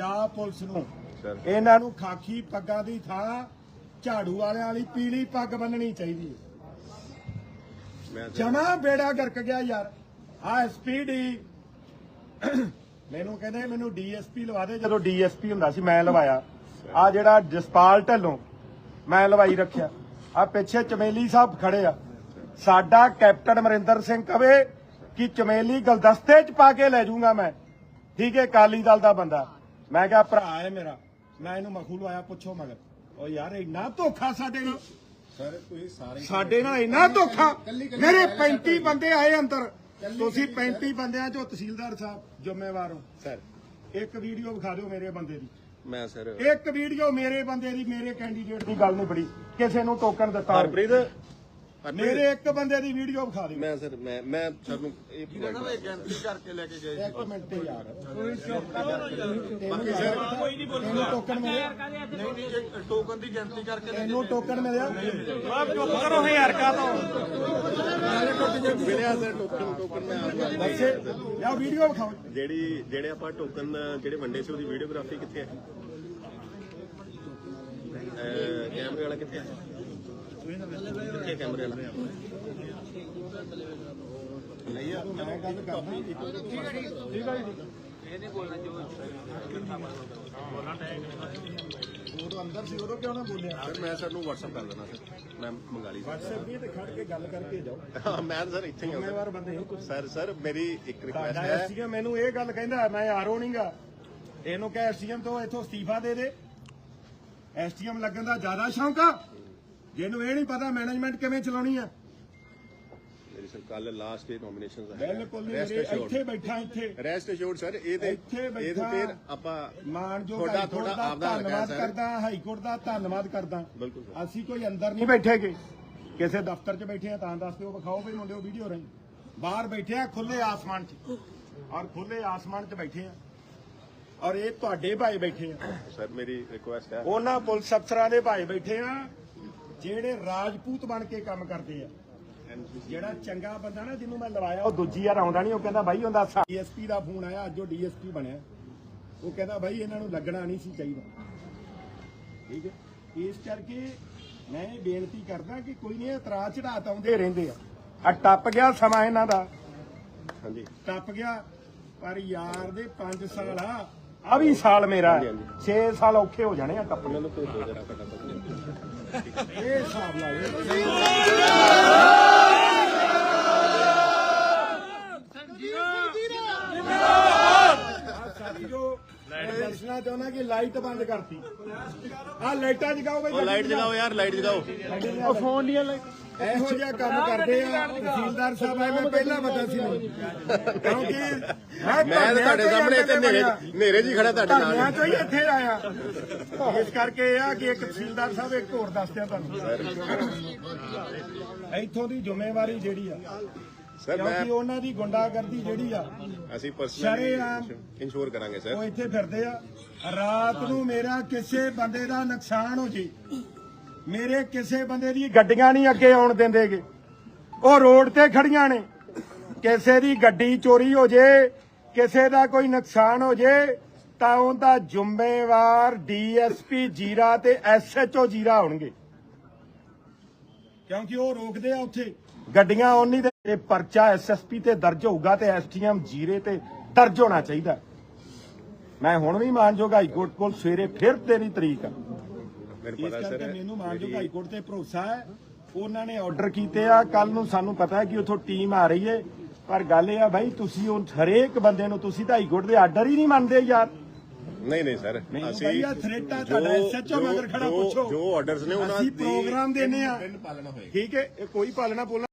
Punjab police ਨੂੰ। ਇਹਨਾਂ ਨੂੰ ਖਾਕੀ ਪੱਗਾਂ ਦੀ ਥਾਂ ਝਾੜੂ ਵਾਲਿਆਂ ਵਾਲੀ ਪੀਲੀ ਪੱਗ ਬੰਨਣੀ ਚਾਹੀਦੀ ਹੈ। ਜਮਾ ਬੇੜਾ ਗਰਕ ਗਿਆ ਯਾਰ। ਆ ਐਸਪੀਡੀ ਮੈਨੂੰ ਕਹਿੰਦੇ ਮੈਨੂੰ ਡੀਐਸਪੀ ਲਵਾ ਦੇ। ਜਦੋਂ ਡੀਐਸਪੀ ਹੁੰਦਾ ਸੀ ਮੈਂ ਲਵਾਇਆ। ਆ ਜਿਹੜਾ ਜਸਪਾਲ ਢੱਲੋਂ ਮੈਂ ਲਵਾਈ ਰੱਖਿਆ। ਆ ਪਿੱਛੇ ਚਮੇਲੀ ਸਾਹਿਬ ਖੜੇ ਆ। ਸਾਡਾ ਕੈਪਟਨ ਅਮਰਿੰਦਰ ਸਿੰਘ ਕਵੇ ਕਿ ਚਮੇਲੀ ਗਲਦਸਤੇ ਚ ਪਾ ਕੇ ਲੈ ਜਾਊਂਗਾ ਮੈਂ। ਠੀਕ ਹੈ ਕਾਲੀ ਦਲ ਦਾ ਬੰਦਾ। ਮੈਂ ਕਿਹਾ ਭਰਾ ਹੈ ਮੇਰਾ। ਮੈਂ ਇਹਨੂੰ ਮਖੂ ਲਵਾਇਆ ਪੁੱਛੋ ਮਗਰ। ਓ ਯਾਰ ਇੰਨਾ ਧੋਖਾ ਸਾਡੇ ਨਾਲ। ਸਰ ਤੁਸੀਂ ਸਾਰੇ ਸਾਡੇ ਨਾਲ ਇੰਨਾ ਧੋਖਾ। ਮੇਰੇ 35 ਬੰਦੇ ਆਏ ਅੰਦਰ। ਤੁਸੀਂ 35 ਬੰਦਿਆਂ ਚੋਂ ਤਹਿਸੀਲਦਾਰ ਸਾਹਿਬ ਜ਼ਿੰਮੇਵਾਰ ਹੋ। ਸਰ। ਇੱਕ ਵੀਡੀਓ ਵਿਖਾ ਦਿਓ ਮੇਰੇ ਬੰਦੇ ਦੀ। ਮੈਂ ਸਰ ਇੱਕ ਵੀਡੀਓ ਮੇਰੇ ਬੰਦੇ ਦੀ ਮੇਰੇ ਕੈਂਡੀਡੇਟ ਦੀ ਗੱਲ ਨਹੀਂ ਬੜੀ ਕਿਸੇ ਨੂੰ ਟੋਕਨ ਦਿੱਤਾ ਹਰਪ੍ਰੀਤ, ਮੇਰੇ ਇੱਕ ਬੰਦੇ ਦੀ ਵੀਡੀਓ ਵਿਖਾ ਦਿਓ। ਮੈਂ ਸਰ ਮੈਂ ਮੈਂ ਸਰ ਨੂੰ ਇਹ ਗਿਣਤੀ ਕਰਕੇ ਲੈ ਕੇ ਗਏ ਇੱਕ ਮਿੰਟ ਤੇ ਯਾਰ। ਇਹਨੂੰ ਟੋਕਨ ਮਿਲਿਆ। ਨਹੀਂ ਨਹੀਂ ਇਹ ਟੋਕਨ ਦੀ ਗਿਣਤੀ ਕਰਕੇ ਲੈ ਇਹਨੂੰ ਟੋਕਨ ਮਿਲਿਆ। ਮਿਲਿਆ ਸਰ ਟੋਕਨ ਟੋਕਨ ਮੈਂ ਆਪ ਦੱਸੇ ਯਾ ਵੀਡੀਓ ਵਿਖਾਓ। ਜਿਹੜੀ ਜਿਹੜੇ ਆਪਾਂ ਟੋਕਨ ਜਿਹੜੇ ਵੰਡੇ ਸੀ ਉਹਦੀ ਵੀਡੀਓਗ੍ਰਾਫੀ ਕਿੱਥੇ ਹੈ? ਕੈਮਰੇ ਵਾਲਾ ਕਿੱਥੇ ਹੈ? ਕਿੱਥੇ ਹੈ ਕੈਮਰੇ ਵਾਲਾ ਨਹੀਂ ਯਾਰ ਮੈਂ ਗੱਲ ਕਰਦਾ ਠੀਕ ਹੈ ਜੀ ਉਹ ਅੰਦਰ ਸੀ ਉਦੋਂ ਕਿਉਂ ਨਾ ਬੋਲਿਆ ਸਰ ਮੈਂ ਸਰ ਨੂੰ WhatsApp ਕਰ ਦੇਣਾ ਸਰ। ਮੈਂ ਮੰਗਾ ਲਈ WhatsApp ਵੀ ਤੇ ਖੜ ਕੇ ਗੱਲ ਕਰਕੇ ਜਾਓ। ਹਾਂ ਮੈਂ ਸਰ ਇੱਥੇ ਹੀ ਹਾਂ ਜ਼ਿੰਮੇਵਾਰ ਬੰਦੇ ਹੋ ਸਰ। ਸਰ ਸਰ ਮੇਰੀ ਇੱਕ ਰਿਕੁਐਸਟ ਤੁਹਾਡਾ ਹੈ। ਐਸਡੀਐਮ ਮੈਨੂੰ ਇਹ ਗੱਲ ਕਹਿੰਦਾ ਮੈਂ ਆਰੋ ਨਹੀਂਗਾ ਇਹਨੂੰ ਕਹੇ ਐਸਡੀਐਮ ਤੋਂ ਇੱਥੋਂ ਅਸਤੀਫਾ ਦੇ ਦੇ। ਐਸਡੀਐਮ ਲੱਗਣ ਦਾ ਜ਼ਿਆਦਾ ਸ਼ੌਂਕ ਆ। ਜਿਹਨੂੰ ਇਹ ਨਹੀਂ ਪਤਾ ਮੈਨੇਜਮੈਂਟ ਕਿਵੇਂ ਚਲਾਉਣੀ ਆ। ਮੇਰੀ ਸਰ ਕੱਲ ਲਾਸਟ ਡੇ ਨੋਮੀਨੇਸ਼ਨਸ ਹੈ ਬਿਲਕੁਲ ਨਹੀਂ. ਇੱਥੇ ਬੈਠਾ ਇੱਥੇ। ਰੈਸਟ ਅਸ਼ੋਰਡ ਸਰ ਇਹ ਤੇ ਇੱਥੇ ਬੈਠਾ। ਫਿਰ ਆਪਾਂ ਮਾਨਯੋਗ ਤੁਹਾਡਾ ਤੁਹਾਡਾ ਦਾ ਆਪਦਾ ਧੰਨਵਾਦ ਕਰਦਾ ਹਾਈ ਕੋਰਟ ਦਾ ਧੰਨਵਾਦ ਕਰਦਾ। ਬਿਲਕੁਲ ਅਸੀਂ ਕੋਈ ਅੰਦਰ ਨਹੀਂ ਬੈਠੇਗੇ। ਕਿਸੇ ਦਫ਼ਤਰ 'ਚ ਬੈਠੇ ਆ ਤਾਂ ਦੱਸ ਦਿਓ ਵਿਖਾਓ ਵੀ ਮੁੰਡਿਓ ਵੀਡੀਓ ਰਹੀ। ਬਾਹਰ ਬੈਠੇ ਆ ਖੁੱਲੇ ਆਸਮਾਨ 'ਚ। ਔਰ ਖੁੱਲੇ ਆਸਮਾਨ 'ਚ ਬੈਠੇ ਆ। ਔਰ ਇਹ ਤੁਹਾਡੇ ਭਾਈ ਬੈਠੇ ਆ। ਸਰ ਮੇਰੀ ਰਿਕੁਐਸਟ ਹੈ। ਉਹਨਾਂ ਪੁਲਿਸ ਅਫਸਰਾਂ ਦੇ ਭਾਈ ਬੈਠੇ ਆ। ਜਿਹੜੇ ਰਾਜਪੂਤ ਬਣ ਕੇ ਕੰਮ ਕਰਦੇ ਆ। ਜਿਹੜਾ ਚੰਗਾ ਬੰਦਾ ਨਾ ਜਿਹਨੂੰ ਮੈਂ ਲਵਾਇਆ ਉਹ ਦੂਜੀ ਵਾਰ ਆਉਂਦਾ ਨਹੀਂ ਉਹ ਕਹਿੰਦਾ ਬਾਈ ਉਹਦਾ ਡੀਐਸਪੀ ਦਾ ਫੋਨ ਆਇਆ ਅੱਜ ਉਹ ਡੀਐਸਪੀ ਬਣਿਆ। ਉਹ ਕਹਿੰਦਾ ਬਾਈ ਇਹਨਾਂ ਨੂੰ ਲੱਗਣਾ ਨਹੀਂ ਸੀ ਚਾਹੀਦਾ। ਠੀਕ ਹੈ? ਇਸ ਕਰਕੇ ਮੈਂ ਇਹ ਬੇਨਤੀ ਕਰਦਾ ਕਿ ਕੋਈ ਨਹੀਂ ਇਤਰਾਜ਼ ਚੜਾਤ ਆਉਂਦੇ ਰਹਿੰਦੇ ਆ। ਆ ਟੱਪ ਗਿਆ ਸਮਾਂ ਇਹਨਾਂ ਦਾ। ਹਾਂਜੀ। ਟੱਪ ਗਿਆ ਪਰ ਯਾਰ ਦੇ 5 ਸਾਲ ਆ। ਆ ਵੀ ਸਾਲ ਮੇਰਾ। 6 ਸਾਲ ਔਖੇ ਹੋ ਜਾਣੇ ਆ ਟੱਪਣ। ਨੂੰ ਭੇਜੋ ਜਰਾ ਇਹ ਹਿਸਾਬ ਲਾ ਚਾਹੁੰਦਾ ਕਿ ਲਾਈਟ ਬੰਦ ਕਰਤੀ। ਆ ਲਾਈਟਾਂ ਜਗਾਓ ਬਈ ਉਹ ਲਾਈਟ ਜਗਾਓ ਯਾਰ ਲਾਈਟ ਜਗਾਓ। ਉਹ ਫੋਨ ਦੀਆਂ ਇਹੋ ਜਿਹਾ ਕੰਮ ਕਰਦੇ ਆ ਤਹਿਸੀਲਦਾਰ ਸਾਹਿਬ ਐ ਮੈਂ ਪਹਿਲਾਂ ਪਤਾ ਸੀ। ਕਿਉਂਕਿ ਮੈਂ ਮੈਂ ਤਾਂ ਤੁਹਾਡੇ ਸਾਹਮਣੇ ਇੱਥੇ ਨੇਰੇ ਨੇਰੇ ਜੀ ਖੜਾ ਤੁਹਾਡੇ ਨਾਲ। ਚੋਂ ਹੀ ਇੱਥੇ ਆਇਆ। ਇਸ ਕਰਕੇ ਇਹ ਆ ਕਿ ਇੱਕ ਤਹਿਸੀਲਦਾਰ ਸਾਹਿਬ ਇੱਕ ਹੋਰ ਦੱਸਦੇ ਆ ਤੁਹਾਨੂੰ। ਇੱਥੋਂ ਦੀ ਜ਼ਿੰਮੇਵਾਰੀ ਜਿਹੜੀ ਆ ਸਰ ਮੈਂ ਕਿਉਂਕਿ ਉਹਨਾਂ ਦੀ ਗੁੰਡਾਗਰਦੀ ਜਿਹੜੀ ਆ ਅਸੀਂ ਸ਼ਰੇਆਮ- ਪਰਸਨਲੀ ਇੰਸ਼ੋਰ ਕਰਾਂਗੇ ਉਹ ਸਰ ਇੱਥੇ ਫਿਰਦੇ ਆ। ਰਾਤ ਨੂੰ ਮੇਰਾ ਕਿਸੇ ਬੰਦੇ ਦਾ ਨੁਕਸਾਨ ਹੋ ਜੇ ਮੇਰੇ ਕਿਸੇ ਬੰਦੇ ਦੀ ਗੱਡੀਆਂ ਨਹੀਂ ਅੱਗੇ ਆਉਣ ਦਿੰਦੇਗੇ। ਉਹ ਰੋਡ ਤੇ ਖੜੀਆਂ ਨੇ। ਕਿਸੇ ਦੀ ਗੱਡੀ ਚੋਰੀ ਹੋ ਜੇ ਕਿਸੇ ਦਾ ਕੋਈ ਨੁਕਸਾਨ ਹੋ ਜੇ ਤਾਂ ਉਹਦਾ ਜ਼ਿੰਮੇਵਾਰ ਡੀਐਸਪੀ ਜੀਰਾ ਤੇ ਐਸਐਚਓ ਜੀਰਾ ਹੋਣਗੇ। ਕਿਉਂਕਿ ਉਹ ਰੋਕਦੇ ਆ ਉੱਥੇ। ਗੱਡੀਆਂ ਉਹਨੀ ਦੇ ਤੇ ਪਰਚਾ ਐਸਐਸਪੀ ਤੇ ਦਰਜ ਹੋਊਗਾ ਤੇ ਐਸਟੀਐਮ ਜੀਰੇ ਤੇ ਦਰਜ ਹੋਣਾ ਚਾਹੀਦਾ। ਮੈਂ ਹੁਣ ਵੀ ਮਾਨਯੋਗ ਹਾਈ ਕੋਰਟ ਕੋਲ ਸਵੇਰੇ ਫਿਰ ਤੇਰੀ ਤਰੀਕ ਆ। ਮੈਨੂੰ ਪਤਾ ਸਰ ਮੈਨੂੰ ਮਾਨਯੋਗ ਹਾਈ ਕੋਰਟ ਤੇ ਭਰੋਸਾ ਹੈ। ਉਹਨਾਂ ਨੇ ਆਰਡਰ ਕੀਤੇ ਆ ਕੱਲ ਨੂੰ ਸਾਨੂੰ ਪਤਾ ਹੈ ਕਿ ਉਥੋਂ ਟੀਮ ਆ ਰਹੀ ਹੈ। ਪਰ ਗੱਲ ਇਹ ਆ ਭਾਈ ਤੁਸੀਂ ਉਹ ਹਰੇਕ ਬੰਦੇ ਨੂੰ ਤੁਸੀਂ ਤਾਂ ਹਾਈ ਕੋਰਟ ਦੇ ਆਰਡਰ ਹੀ ਨਹੀਂ ਮੰਨਦੇ ਯਾਰ। ਨਹੀਂ ਨਹੀਂ ਸਰ ਅਸੀਂ ਭਾਈ ਆ ਥ੍ਰੈਟ ਤੁਹਾਡਾ ਐਸਐਚਓ ਮਗਰ ਖੜਾ ਪੁੱਛੋ। ਜੋ ਆਰਡਰਸ ਨੇ ਉਹਨਾਂ ਦੀ ਪ੍ਰੋਗਰਾਮ ਦੇਣੇ ਆ। ਠੀਕ ਹੈ ਇਹ ਕੋਈ ਪਾਲਣਾ ਪੋਲਣਾ